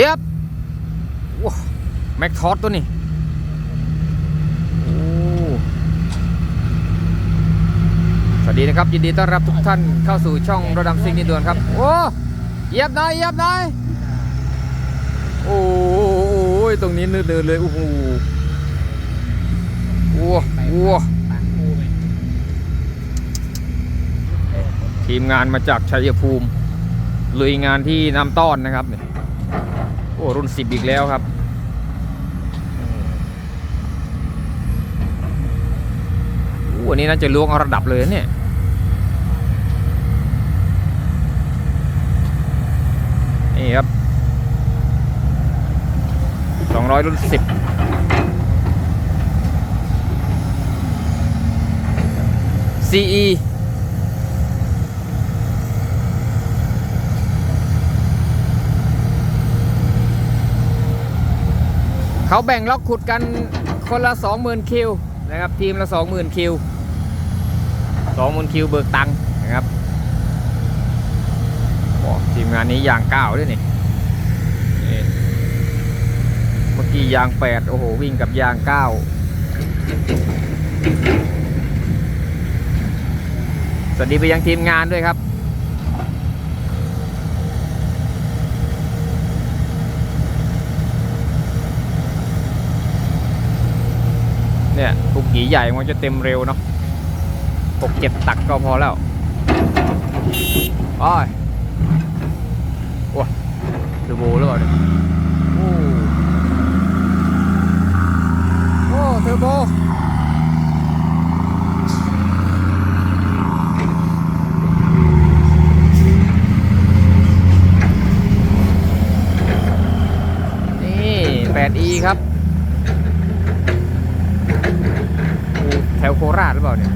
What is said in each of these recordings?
เย็บว้าแม็กทอสตัวนี้สวัสดีนะครับ ยินดีต้อนรับทุกท่านเข้าสู่ช่องระดับซิงนิดวนครับ โอ้เยียบหน่อยเยียบหน่อยโอ้ยตรงนี้นืดๆเลยโอ้โหโอ้โหทีมงานมาจากชัยภูมิลุยงานที่น้ำต้อนนะครับเนี่ย อ้รุ่นสิบอีกแล้วครับโอ้อันนี้น่าจะล้วงเอาระดับเลยเนี่ยนี่ครับสองร้อยรุ่นสิบซีอี เขาแบ่งล็อกขุดกันคนละ 20,000 คิวนะครับทีมละ 20,000 คิว 20,000 คิวเบิกตังค์นะครับโอ้ทีมงานนี้ยางเก้าด้วยนี่นี่เมื่อกี้ยางแปดโอ้โห วิ่งกับยางเก้าสวัสดีไปยังทีมงานด้วยครับ สีใหญ่มันจะเต็มเร็วเนาะหกเจ็ดตักก็พอแล้วอ้ยโอ้ยเทอร์โบหรือเปล่าเนี่ยโอ้โอ้เทอร์โบนี่ 8e ครับ อูแถว โคราชหรือเปล่าเนี่ย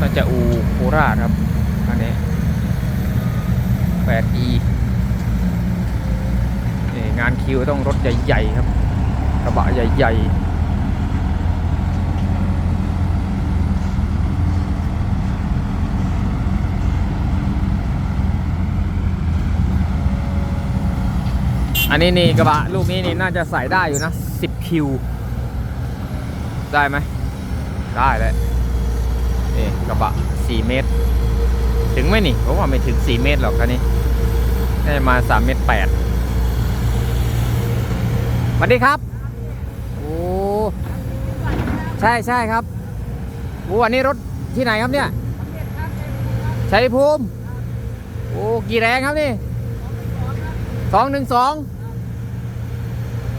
น่าจะอูโคราชครับ อันนี้ 8e นี่งานคิวต้องรถใหญ่ ๆ ครับกระบะใหญ่ ๆ อันนี้นี่กระบะลูกนี้นี่น่าจะใส่ได้อยู่นะ 10 คิว ได้ไหม ได้เลยนี่กระบะ 4 เมตร ถึงไหมนี่ผมว่าไม่ถึง 4 เมตรหรอกคันนี้น่าจะมา3เมตร8สวัสดีครับ โอ้ ใช่ใช่ครับโอ้อันนี้รถที่ไหนครับเนี่ยชัยภูมิ โอ้ กี่แรงครับนี่สองหนึ่งสอง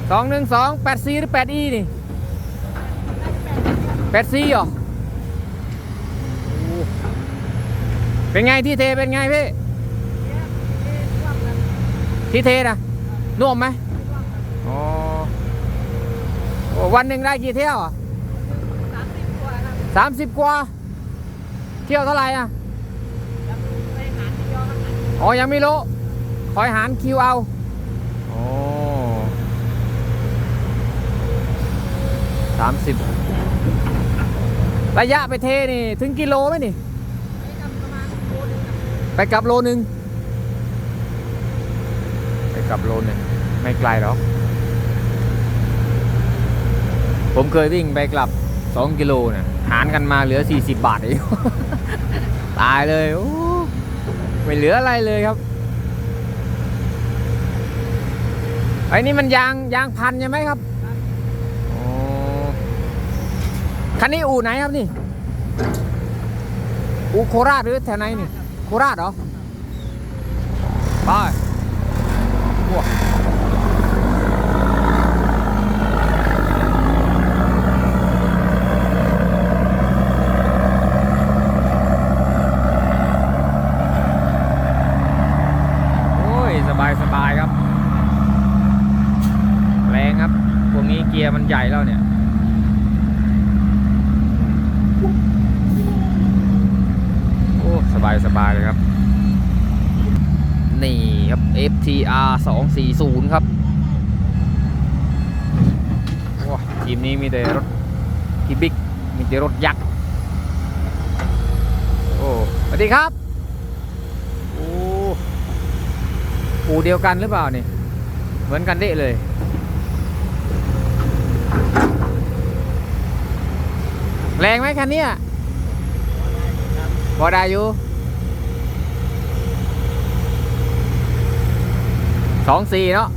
สองหนึ่งสองแปดซีหรือแปดอีนี่แปดซีเหรอโอ้เป็นไงที่เทเป็นไงพี่ที่เทนะนุ่มไหมอ๋อโอ้วันหนึ่งได้กี่เที่ยวอะสามสิบกว่าเที่ยวเท่าไหร่อะอ๋อยังไม่รู้คอยหารคิวเอา 30 ระยะไปเทนี่ ถึงกิโลไหมนี่ ไปกลับโลนึง ไปกลับโลนึง ไม่ไกลหรอกผมเคยวิ่งไปกลับ 2 กิโลเนะ่ยหารกันมาเหลือ 40 บาทเองตายเลยโอ้ไม่เหลืออะไรเลยครับไอ้นี่มันยางยางพันใช่ไหมครับ คันนี้อู่ไหนครับนี่ อู่โคราชหรือแถวไหนนี่ โคราชเหรอ ไปว้าโอ้ยสบายสบายครับ แรงครับ พวกนี้เกียร์มันใหญ่แล้วเนี่ย โอ้ สบายสบายเลยครับ นี่ครับ FTR 240 ครับโอ้ทีมนี้มีแต่รถทีบิ๊กมีแต่รถยักษ์โอ้สวัสดีครับ โอ้ปูเดียวกันหรือเปล่านี่ เหมือนกันเด้เลยแรงไหมคันเนี้ยพอได้อยู่ สองสี่เนาะ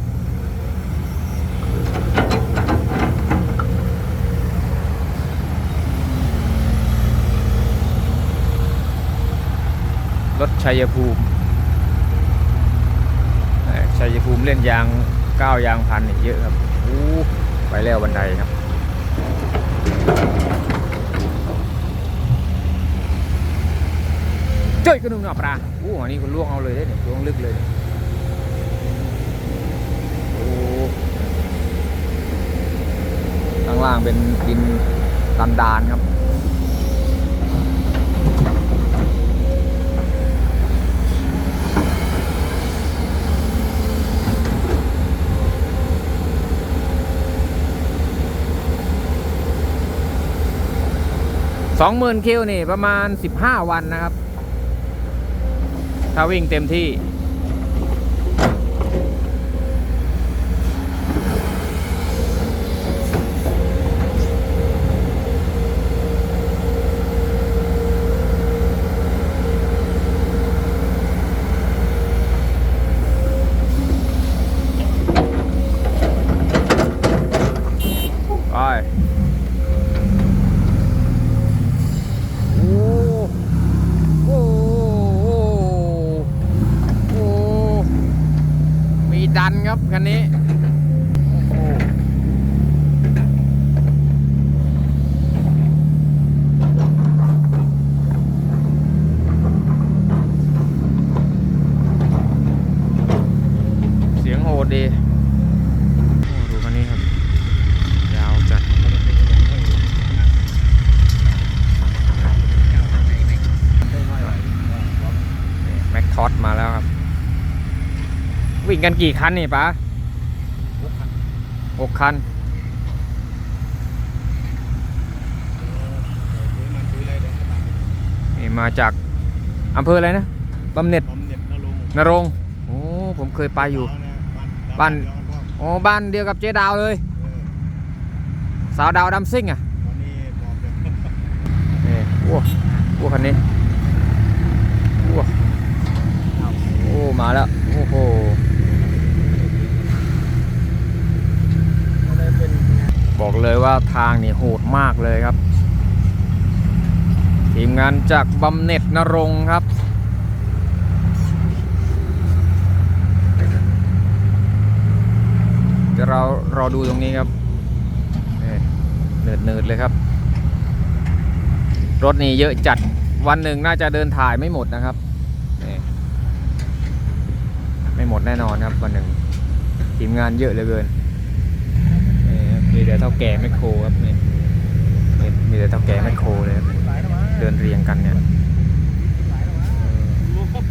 รถชัยภูมิชัยภูมิเล่นยางก้าวยางพันเยอะครับไปแล้วบันไดครับเจ้ยกระนุ่มหนาปลาอู้อันนี้คุณล่วงเอาเลยได้เนี่ยล่วงลึกเลยเนี่ย ข้างล่างเป็นดินตันดานครับ สองหมื่นคิวนี่ประมาณสิบห้าวันนะครับ ถ้าวิ่งเต็มที่ ไป โอ้โอ้โอ้โอ้มีดัน คันนี้เสียงโหดดีดูคันนี้ครับ ยาวจัดแม็กทอสมาแล้วครับ วิ่งกันกี่คันนี่ปะ หกคันนี่มาจากอำเภออะไรนะบำเหน็จบำเหน็จนรงค์นรงค์โอ้ผมเคยไปอยู่ บ้านโอ้บ้านเดียวกับเจ๊ดาวเลย สาวดาวดำซิ่งอะวันนี้บอกเดี๋ยวนี่โอ้โอ้คันนี้โอ้โอ้มาแล้ว โอ้โห บอกเลยว่าทางนี่โหดมากเลยครับ ทีมงานจากบำเหน็จนรงครับ เดี๋ยวเรารอดูตรงนี้ครับเนิดเนิดๆเลยครับ รถนี่เยอะจัดวันหนึ่งน่าจะเดินถ่ายไม่หมดนะครับไม่หมดแน่นอนครับวันหนึ่งทีมงานเยอะเหลือเกิน มีแต่เท่าแก่แมคโครครับนี่นี่มีแต่เท่าแก่แมคโครเลยครับเดินเรียงกันเนี่ยเ